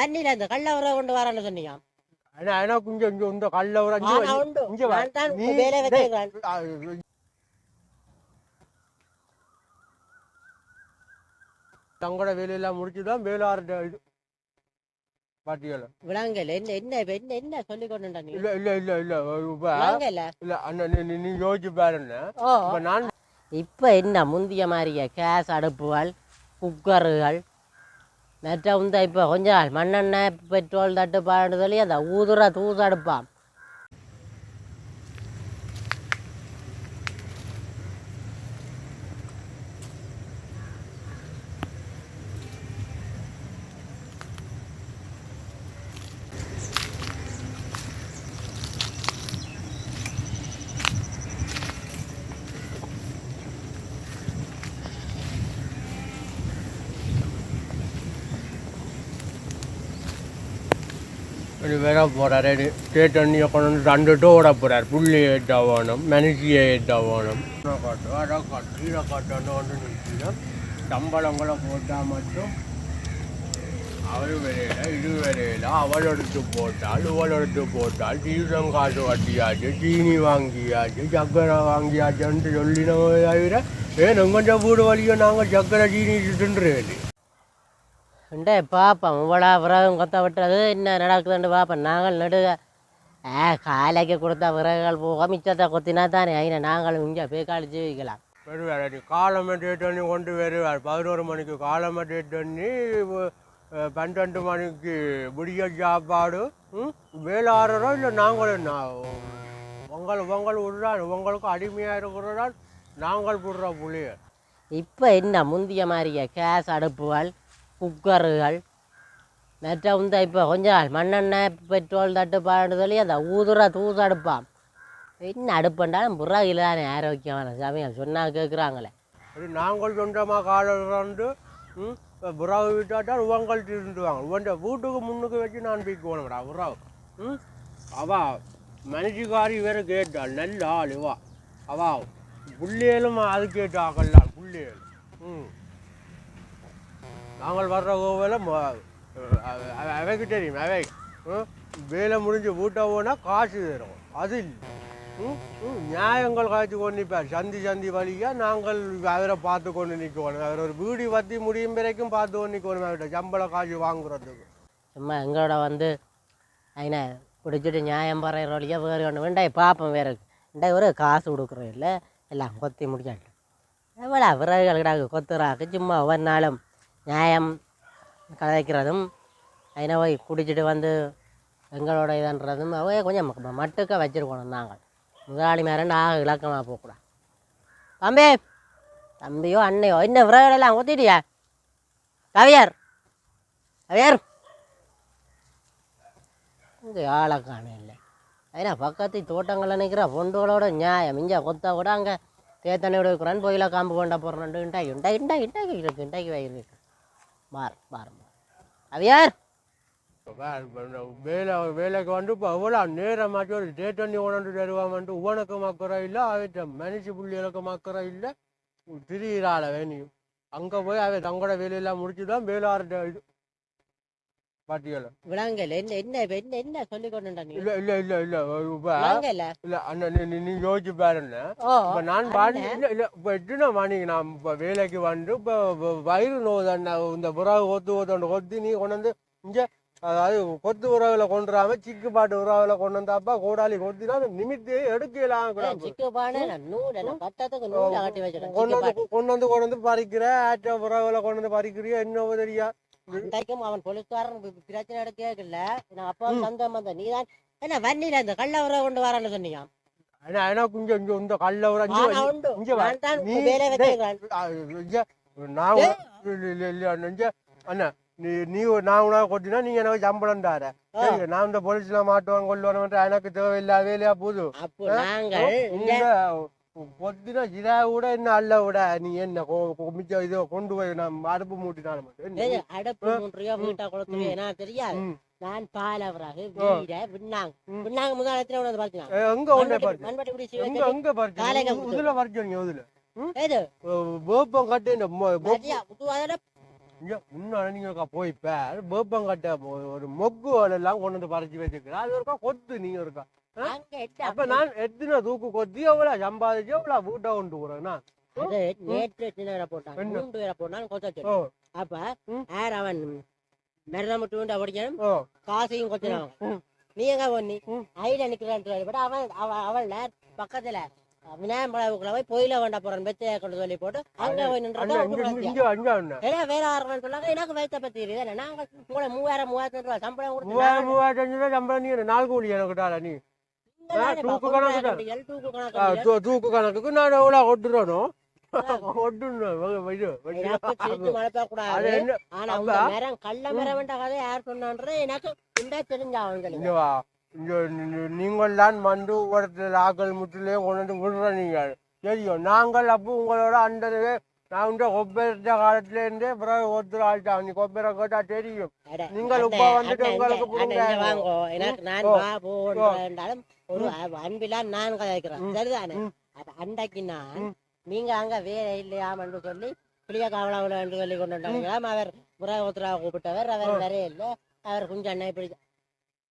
வண்டியில இந்த கள்ள உறவு கொண்டு வரேன்னு சொன்னீங்க தங்களோட வேலையெல்லாம் முடிச்சுதான் வேளாறு இது பாட்டியல விளங்கல என்ன என்ன என்ன என்ன சொல்லி கொண்டு இல்ல இல்ல இல்ல இல்ல இல்ல அண்ணன் நீ- யோசிச்சு பாருங்க நான் இப்போ என்ன முந்திய மாதிரியே கேஸ் அடுப்புகள் குக்கருகள் மற்ற வந்து இப்போ கொஞ்ச நாள் மண்ணெண்ணெய் பெட்ரோல் தட்டுப்பாடு சொல்லி அந்த ஊதுற தூது அடுப்பான். ஒரு வேற போறாரு. ஸ்டேட் தண்ணியை கொண்டு வந்து ஓட டோட போறாரு. புள்ளி ஏட்டா வேணும் மனுஷியை ஏட்டா வேணும். காட்டு அதை காட்டு கீழே காட்டணும் வந்து நிற்கிறோம் சம்பளங்களை போட்டால் மட்டும் அவரு வரையில இது வரையில அவள் எடுத்து போட்டால் இவள் எடுத்து போட்டால் டீசல் காசு கட்டியாச்சு சீனி வாங்கியாச்சு சக்கரை வாங்கியாச்சுன்னு சொல்லினோம் தவிர ஏன் எங்கள்கிட்ட வீடு வழியோ நாங்கள் சக்கரை சீனி தின்றுவேன் உண்டே பார்ப்போம் இவ்வளோ விறகும் கொத்த விட்டது. என்ன நடக்குதுன்னு பார்ப்போம் நாங்கள் நடுக. ஆ காலைக்கு கொடுத்த விறகுகள் போக மிச்சத்தை கொத்தினா தானே. ஐயா நாங்களும் இங்கே போய் காலிச்சு வைக்கலாம் வருவார் நீ காலமே டேட் பண்ணி கொண்டு வருவார். பதினோரு மணிக்கு காலமே டேட் பண்ணி பன்னெண்டு மணிக்கு விடிய சாப்பாடு ம் வேலாறோ இல்லை நாங்களும் உங்கள் உங்கள் விடுறான் உங்களுக்கு அடிமையாக இருக்கிறதால் நாங்கள் விடுற புள்ளிய இப்போ என்ன முந்திய மாதிரியே கேஸ் அடுப்புகள் குக்கருகள். மற்ற வந்து இப்போ கொஞ்ச நாள் மண்ணெண்ணெய் பெட்ரோல் தட்டுப்பாடு சொல்லி அந்த ஊதுற தூசு அடுப்பான். என்ன அடுப்புண்டாலும் புறாகில தானே ஆரோக்கியமான சமயம் சொன்னால் கேட்குறாங்களே நாங்கள் சொந்தமாக காலந்து இப்போ புறாவை விட்டாட்டால் உங்கள் திருந்துவாங்க. உண்ட வீட்டுக்கு முன்னுக்கு வச்சு நான் போய்க்குவோம்டா போனேன்டா புறாவு ம் அவா மனுஷிக்காரி வேறு கேட்டாள் நல்ல ஆள் இவா அவா புள்ளியலும் அது கேட்டாக்கல்லாம் புள்ளியல் ம். நாங்கள் வர்ற கோவில அவைக்கு தெரியும் அவை. ம், வேலை முடிஞ்சு வீட்டை போனால் காசு தரும். அது இல்லை. ம், ம், நியாயங்கள் காய்ச்சி கொண்டு நிற்பார் சந்தி சந்தி வழியாக நாங்கள் அவரை பார்த்து கொண்டு நிற்கணும். அவர் ஒரு வீடு வத்தி முடியும் வரைக்கும் பார்த்து கொண்டு நிற்கணும் அவர்கிட்ட. சம்பள காசு வாங்குறதுக்கு. சும்மா எங்களோட வந்து ஐநா குடிச்சிட்டு நியாயம் பறையிற வழியாக வேறு ஒன்று வேண்டாய் பார்ப்போம் வேறு. வேண்டாய் ஒரு காசு கொடுக்குறோம் இல்லை எல்லாம் கொத்தி முடிச்சாட்டு எவ்வளோ விறகுகள் கொத்துறாக்கு சும்மா ஒவ்வொரு நாளும். நியாயம் கதைக்கிறதும் ஐநா போய் குடிச்சிட்டு வந்து எங்களோட இதுன்றதும் அவைய கொஞ்சம் மட்டுக்க வச்சுருக்கணும் நாங்கள் முதலாளி மேரண்டு ஆக இலக்கமாக போகக்கூடாது. தம்பி தம்பியோ அண்ணையோ என்ன விறகுகளெல்லாம் கொத்திட்டியா கவியர் கவியர். இங்கே ஆளை காணும் இல்லை ஏன்னா பக்கத்து தோட்டங்களில் நினைக்கிற பொண்டுகளோட நியாயம். இங்கே கொத்தா கூட அங்கே தேத்தனையோட இருக்கிறான் போயில காம்பு கொண்டா போடுறேன் இண்டாக்கி இண்டாக்கி இண்டாக்கி இண்டாக்கி இருக்கு இண்டாக்கி வாங்கிருக்கு பார் பார் பார் அவியார் வேலை வேலைக்கு வந்து இப்போ எவ்வளோ நேரமாச்சும் ஒரு டே தண்ணி உணர்ந்து தருவாமன்ட்டு உனக்கு மக்கிற இல்லை அவற்ற மனுஷி புள்ளிகளுக்கு மக்கிற இல்லை. திரியிறாள் வேணியும். அங்கே போய் அவ தங்களோட வேலையெல்லாம் முடிச்சு தான் வேலாறு இது பாட்டியலை. விளங்கல என்ன என்ன இப்ப என்ன என்ன சொல்லி கொண்டுண்டா நீ இல்லை இல்லை இல்லை இல்லை இப்போ விளங்கல இல்லை அண்ணன் நீ- நீ- நீ யோசிச்சு பாருங்க ஓ இப்போ நான் பாடி இல்லை இல்லை இப்போ எட்டுனா மணிக்கு நான் இப்போ வேலைக்கு வந்து இப்போ வயிறு நோதண்ணா இந்த புறாவை கொத்து கொத்து கொத்தி நீ கொண்டு வந்து இங்கே அதாவது கொத்து உறவில் கொண்டுறாம சிக்கு பாட்டு உறவில் கொண்டு வந்தாப்பா கோடாலி கொத்தினா நிமித்தி எடுக்கலாம் கொண்டு வந்து கொண்டு வந்து பறிக்கிற ஆற்ற உறவில் கொண்டு வந்து பறிக்கிறியா என்ன தெரியா? அன்றைக்கும் அவன் போலீஸ்காரன் பிரச்சனை எடுக்கல நான் அப்பா சந்தம் வந்த நீ தான் என்ன வண்டியில இந்த கள்ள உறவு கொண்டு வரேன்னு ஏன்னா எனக்கு இங்கே இங்கே இந்த இங்க. நான் தான் நீ அண்ணா நீ நீ நான் உனக்கு கொட்டினா நீங்க எனக்கு சம்பளம் தார நான் இந்த போலீஸ்ல மாட்டுவான் கொள்ளுவான் எனக்கு தேவையில்லாத வேலையா போது கொத்தினா இதா விட என்ன அல்ல விட? நீ என்ன மிச்சம் இதை கொண்டு போய் நான் அடுப்பு மூட்டினாலும் மட்டும் அடுப்பு மூன்றையோ வீட்டை கொளுத்துறியோ என்ன தெரியாது. ம். நான் பாலவராக. வீட விண்ணாங்க. விண்ணாங்க முதல் இடத்துல உணர்ந்து பார்த்தீங்க ஏ, எங்க ஒண்ணே பறிச்சு? மண்பட்டி பிடிச்சி எங்க எங்க பறிச்சு? இதுல பறிச்சு இதுல ஏது வேப்பம் கட்டி இந்த மொ- மதியா புது அதோட இங்க முன்னாடி நீங்க போய் பேர். வேப்பங்கட்டை ஒரு மொக்கு எல்லாம் கொண்டு வந்து பறிச்சு வச்சுக்கிறேன் அது ஒருக்கா கொத்து நீங்க இருக்கா அப்ப நான் எத்தனை தூக்கு கொத்தி எவ்வளவு சம்பாதிச்சு எவ்வளவு வீட்டை கொண்டு போறேன்? நான் நேற்று எத்தனை பேரை போட்டான்? மூன்று பேரை போட்டான் கொத்த ஓ. அப்ப. யார் அவன்? மெரணம் படிக்கணும். ஓ. காசையும் கொத்தினான் ம். நீ எங்க ம். ஐல நிக்கிறான் பட் அவன் அவ- அவள் பக்கத்துல விநாயகம்பழவுக்குள்ள போய் பொயில வேண்ட போறான் பெத்தைய கொண்டு சொல்லி போட்டு. அங்க போய் நின்று ஏன்னா வேற ஆறுன்னு சொன்னாங்க. எனக்கு வயிற்ற பத்தி நாங்க உங்களை மூவாயிரம் மூவாயிரத்தி ரூபாய் சம்பளம் மூவாயிரம் மூவாயிரத்தி அஞ்சு ரூபாய் சம்பளம் நீ நாள் கூலி எனக்கு நீ. நீங்க தானே தூக்கு பா, கணக்கு தான். கணக்கு தூக்கு ஆ, கணக்கு தூ- தூக்கு கணக்குக்கு நான் எவ்வளவு கொட்டுறணும் கொட்டுணும் இது எனக்கு சிரிச்சு மழப்பா அது கூடாது என்ன ஆனா உங்க மரம் கள்ள மரம் வேண்ட கதை யார் சொன்னான்ற எனக்கு இந்த தெரிஞ்சாவும் இங்க வா இங்க நீ- நீங்கள் தான் வந்து ஒருத்தர் ஆக்கள் முற்றிலையும் கொண்டு விடுற நீங்கள் தெரியும். நாங்கள் அப்போ உங்களோட நான் இந்த கொப்பேற்ற காலத்துல இருந்தே பிறகு ஒருத்தர் ஆள்ட்டாங்க நீ கொப்பேரை கேட்டா தெரியும். நீங்கள் இப்ப வந்துட்டு உங்களுக்கு ஒரு அன்பிலா நான் கதைக்கிறேன். சரிதானே? ம். அப்ப அண்டைக்கு நான் ம். நீங்க அங்க வேற இல்லையாமன்னு சொல்லி பிள்ளைய காவலாவில் என்று சொல்லி கொண்டு வந்தாங்களாம் அவர் புறாபுத்திரா கூப்பிட்டவர். அவர் வரே இல்லை. அவர் கொஞ்சம் அண்ணா இப்படி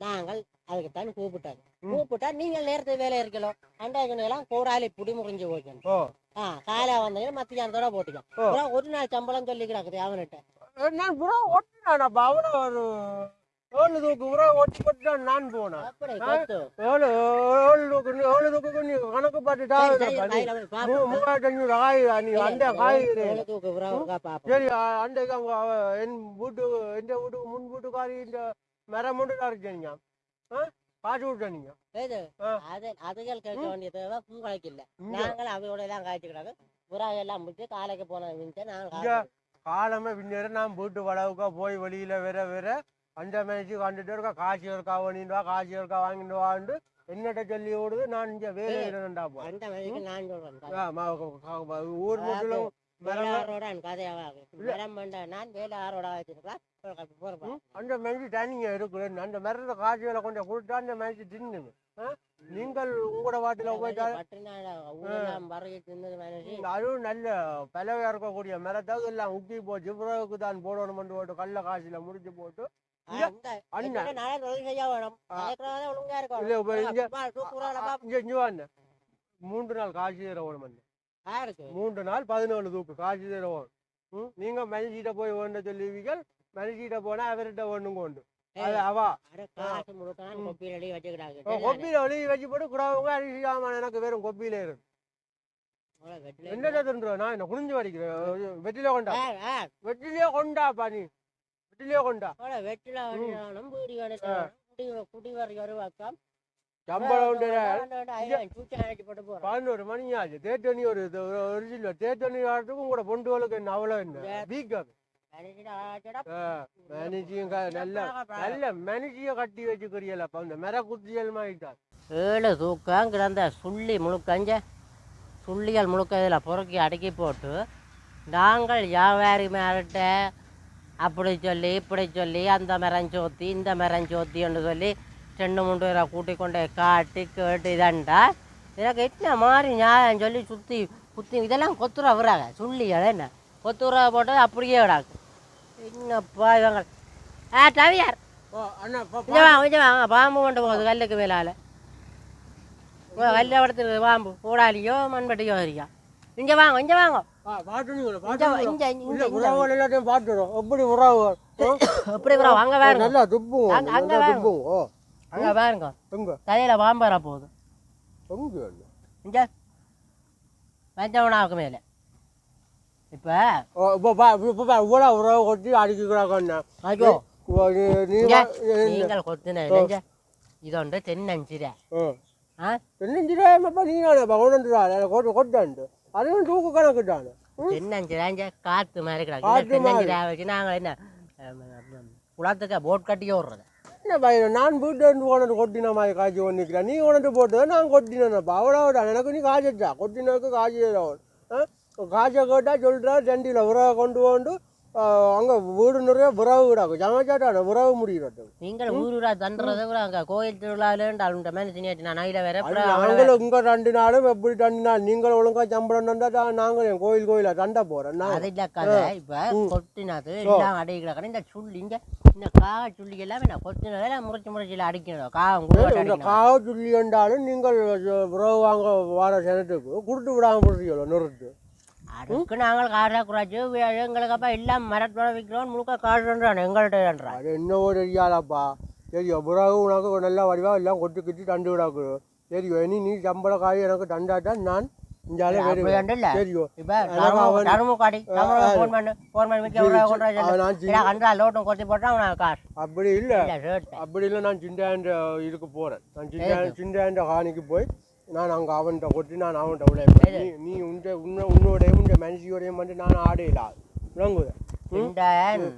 நாங்கள் அதுக்குத்தான் கூப்பிட்டாங்க. கூப்பிட்டா நீங்கள் நேரத்தை வேலை இருக்கலாம் அண்டாக்கு எல்லாம் கோடாலி புடி முறிஞ்சு போய்க்கணும் ஓ. ஆ காலை வந்தீங்கன்னா மத்தியானத்தோட போட்டுக்கலாம் ஒரு நாள் சம்பளம் சொல்லி கிடக்குது அவன்கிட்ட. நான் புறா அவனை ஒரு நான் போனேன். அப்படி ஆ. கொத்து. ஏழு ஏழு தூக்கு நீ ஏழு தூக்கு நீ கணக்கு பார்த்துட்டா. மூவாயிரத்தி அஞ்சூறு காய் நீ அந்த பாப்போம். சரி அ- அன்றைக்கு அவங்க அவ என் வீட்டு எந்த வீட்டுக்கு முன் வீட்டுக்காரி இந்த மரம் மட்டும் ஆ? காசு விட்டீங்க அதுகள் கேட்க வேண்டிய தேவை உங்களுக்கு இல்ல. இங்க. நாங்கள் அவையோட எல்லாம் காய்ச்சிக்கிறாங்க புறா எல்லாம் முடிச்சு காலைக்கு போன நாங்கள் காலமே பின்னேற நான் வீட்டு வளவுக்கா போய் வெளியில வேற வேற அஞ்சு மணிக்கு கண்டுட்டு இருக்கா காசு இருக்கா வாங்கிட்டு வா காசு இருக்கா வாங்கிட்டு வாண்டு என்னட்ட சொல்லி விடுது நான் இங்க வேலை இல்லைன்னுடா போ. அந்த மணிக்கு நான் சொல்றேன் ஊர் போறேன் அந்த மாதிரி தனிங்க இருக்குது. அந்த மரத்தை காசு வேலை கொஞ்சம் கொடுத்தா அந்த தின்னுங்க ஆ? நீங்கள் உங்களோட வாட்டில போயிட்டா பட்டினால ஊரெல்லாம் பறவை தின்னது மனுஷி அதுவும் நல்ல பலவையா இருக்கக்கூடிய மரத்தை எல்லாம் உக்கி போச்சு பிறகு தான் போடணும் கல்ல காசுல முடிச்சு போட்டு மூன்று நாள் காசு தர வேணும் யாருக்கு மூன்று நாள் பதினேழு தூக்கு காசு தர வேணும். ம், நீங்க மனுஷிட்ட போய் வேண்ட சொல்லுவீங்க மனுஷிட்ட போனா அவர்கிட்ட வேணும் கொண்டு. கொப்பியில் வெளியே வச்சு போட்டு குறவங்க அரிசி ஆமா எனக்கு வெறும் கொப்பியில இருக்கு என்ன நான் என்ன குனிஞ்சு வடிக்கிறேன்? வெற்றில கொண்டா? வெற்றிலே கொண்டாப்பா நீ? வெற்றிலே கொண்டா வெட்டில வண்டியானம் பீடி வடிக்கணும் குடி குடி வரி வருவாக்கம் பதினோரு மணி ஆச்சு தேட்டணி ஒரு இது ஒரு ஒரு சில தேட்டணி ஆடுறதுக்கும் கூட பொண்டுகளுக்கு என்ன அவ்வளோ என்ன வீக்கம் மனுஷியும் க- நல்ல நல்ல மனுஷிய கட்டி வச்சுக்கிறீங்களப்பா இந்த மர குத்தியல் மாயிட்டார் ஏழு தூக்கம் கிடந்த சுள்ளி முழுக்கஞ்ச சுள்ளிகள் முழுக்க இதில் பொறுக்கி அடுக்கி போட்டு நாங்கள் வியாபாரி மேலிட்ட அப்படி சொல்லி இப்படி சொல்லி அந்த மரம் சோத்தி இந்த மரம் சோத்தின்னு சொல்லி ரெண்டு மூணு பேரை கூட்டி கொண்டு போய் காட்டி கேட்டு இதண்டா. எனக்கு என்ன மாதிரி நியாயம் சொல்லி சுற்றி குத்தி இதெல்லாம் கொத்துற விடுறாங்க சுள்ளிகள் என்ன? கொத்துற போட்டு அப்படியே விடாது என்னப்பா இவங்க? ஆ டவியார் இங்க வாங்க பாம்பு. கொண்டு போகுது கல்லுக்கு மேலால. கல்ல இடத்துக்கு பாம்பு. கூடாலியோ மண்பட்டியோ இருக்கா இங்க வாங்க இங்க வாங்க. உறவு எல்லாத்தையும் பாத்துடும் எப்படி உறவு? எப்படி ப்ரோ அங்க பாருங்க நல்லா துப்பும் அங்க-. துப்பும் ஓ? அங்க பாருங்க எங்க? தலையில பாம்பு வர போகுது. எங்க இங்க. பஞ்சவனாவுக்கு மேல. இப்ப இப்போ இவ்வளோ உறவு கொட்டி அடிக்கிறாங்க ஐயோ. நீங்கள் கொத்தின இல்லைங்க இதொண்டு தென்னஞ்சிர ஓ. ஆ? அதுவும் தூக்கு கணக்குட்டானு தென்னஞ்சிராஞ்ச காத்து மாதிரி கிடக்கு. தென்னஞ்சிரா வச்சு நாங்கள் என்ன குளத்துக்கு போட் கட்டி ஓடுறது. என்ன பையன் நான் வீட்டு வந்து கொண்டு கொட்டின மாதிரி காய்ச்சி கொண்டிருக்கிறேன் நீ கொண்டு போட்டு நான் கொட்டினேன்ப்பா அவ்வளோடா எனக்கு நீ காய்ச்சா கொட்டினதுக்கு காய்ச்சி காய்ச்ச கேட்டால் சொல்கிறா ரெண்டில் உறவை கொண்டு கொண்டு அங்கே வீடு நிறைய விறகு வீடாக்கும் சமைச்சாட்டான விறகு முடிகிறது. நீங்கள் ஊர் ஊரா தண்டுறதை விட அங்கே கோயில் திருவிழாவிலேருந்து அவங்க மேலே சினியாச்சு நான் நையில் வேற நாங்களும் இங்கே ரெண்டு நாளும் எப்படி ரெண்டு நாள் நீங்கள் ஒழுங்கா சம்பளம் தந்தா நாங்கள் என் கோயில் கோயில தண்ட போகிறோம் நான் அது இல்ல கதை. இப்போ கொட்டினது எல்லாம் அடிக்கிற கடை இந்த சுள்ளி இங்க இந்த காக சுள்ளி எல்லாமே நான் கொட்டினதை முறைச்சி முறைச்சியில் அடிக்கணும் காகம் கூட இந்த காவ சொல்லி என்றாலும் நீங்கள் விறகு வாங்க வர சனத்துக்கு கொடுத்து விடாம போடுறீங்களோ நிறுத்து அதுக்கு நாங்கள் காரை குறைச்சி எங்களுக்கு அப்போ எல்லாம் மரத்தோட விற்கிறோம் முழுக்க காடுன்றான் எங்கள்கிட்டன்றான் அது என்னவோ தெரியாதாப்பா சரியோ பிறகு உனக்கு நல்ல வடிவா எல்லாம் கொட்டி கிட்டி தண்டு விடாக்கு சரியோ இனி நீ சம்பள காய் எனக்கு தண்டாதான் நான் அப்படி இல்ல ஒரு காசு. அப்படி இல்லை. நான் சிண்டாண்ட இதுக்கு போகிறேன் நான் சிண்டா சிண்டாண்ட காணிக்கு போய் நான் அங்கே அவன்கிட்ட கொட்டி நான் அவன்கிட்ட உழைப்பேன் நீ நீ உண்ட உன்ன உன்னோடையும் உண்ட மனுஷியோடையும் வந்து நான் ஆடையில விளங்குது?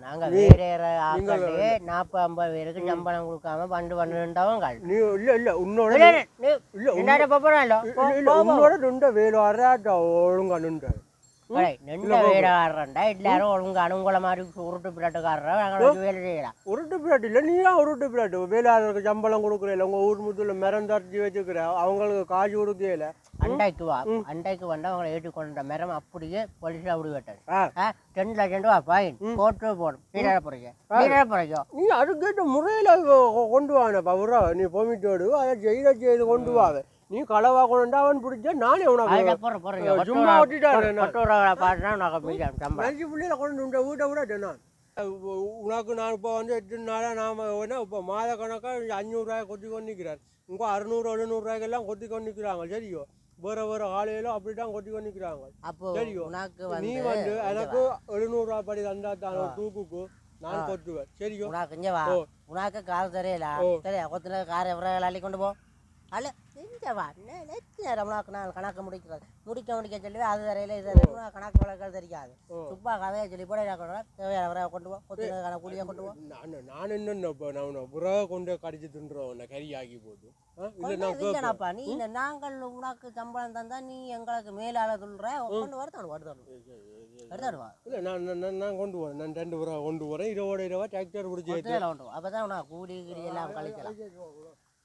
நாங்க வேற ஆட்களே? நாற்பது ஐம்பது பேருக்கு சம்பளம் கொடுக்காம பண்டு பண்ணுன்றவங்க நீ இல்லை இல்லை உன்னோட இல்ல, உன்னோட நின்ற வேலை வராட்டா ஒழுங்கா நின்ற. உருட்டு பிளாட் இல்லை நீ தான் உருட்டு பிளாட் வேலையாளருக்கு சம்பளம் கொடுக்குறீல உங்கள் ஊர் முத்துல மரம் தட்டி வச்சுக்கிற அவங்களுக்கு காசு கொடுக்கல அண்டைக்கு வா அண்டைக்கு வந்தா அவங்களை ஏற்றுக்கொண்ட மரம் அப்படியே போலீஸ்ல அப்படி வெட்டாது ஆ ரெண்டு லட்சம் ரூபா ஃபைன் கோர்ட்டு போடும் போறீங்க போறீங்க நீ அதுக்கேற்ற முறையில் கொண்டு உறா நீ பொமிட்டோடு அதை செய்த செய்து கொண்டு வாங்க நீ களவா கொண்டு அவன் பிடிச்சா நானே உனக்கு போற போறீங்க சும்மா. கொட்டோரை பாட்டுனா உனக்கு மனுஷி பிள்ளையில கொண்டு உண்ட வீட்டை விட நான் உனக்கு நான் இப்போ வந்து எட்டு நாளாக நாம் வேணா இப்போ மாத கணக்காக அஞ்சூறுரூவாய் கொத்தி கொண்டு நிற்கிறார் இங்கே அறுநூறு எழுநூறுவாய்க்கெல்லாம் கொத்தி கொண்டு நிற்கிறாங்க சரியோ? வேறு வேறு ஆலையிலும் அப்படி தான் கொத்தி கொண்டு நிற்கிறாங்க அப்போ. உனக்கு நீ வந்து எனக்கு எழுநூறுவா படி தந்தா தான் தூக்குக்கு. நான் கொத்துவேன். சரியோ? உனக்கு இங்கே வா. உனக்கு கார் தெரியல. சரியா? கொத்தின கார் எவ்வளோ அள்ளி கொண்டு போ? அல்ல இங்கே வா. நெ- நெத்து நேரம் உனக்கு நான் கணக்கு முடிக்கிறது முடிக்க முடிக்க சொல்லி அது தரையில இது உனக்கு கணக்கு வழக்கல் தெரியாது. சுப்பா கதையை சொல்லி போட தேவையான வர கொண்டு போ. கொத்தின கணக்கு கூலியை கொண்டு போ. நான் நான் என்னென்ன இப்போ நான் புறவை கொண்டு கடிச்சு தின்றோம். உன்னை கறி ஆக்கி போட்டு ஆ இல்லை நான் கேட்பேன் இல்லைனாப்பா நீ இந்த நாங்கள் உனக்கு சம்பளம் தந்தா நீ எங்களுக்கு மேலால சொல்ற. கொண்டு வரத்தான் வருதான் வருதான் வா இல்லை நான் நான் கொண்டு வரேன் நான் ரெண்டு புறவை கொண்டு வரேன் இருபது இருபது டிராக்டர் பிடிச்சி ஏற்றி கொத்தில கொண்டு அப்பதான் உனக்கு கூலி எல்லாம் கழிக்கலாம்.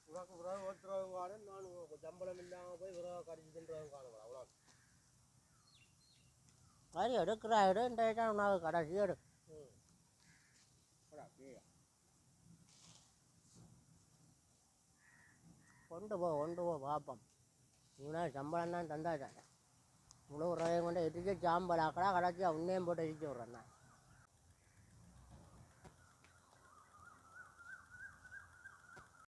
உனக்கு புறவை ஓட்டுறவங்க காணும் நான் சம்பளம் இல்லாமல் போய் புறவை கடிச்சு தின்றவங்க காணும் அவ்வளோ சரி எடுக்கிற எடு இந்த இடம் உனக்கு கடைசி எடு. கொண்டு போ கொண்டு போ பார்ப்போம் இவனா சம்பளம் தான் தந்தாச்சான் இவ்வளோ ரூபாயை கொண்டு எதிர்த்து சாம்பலாக்கடா கடைசி உன்னையும் போட்டு எரிச்சு விட்றேன் நான்.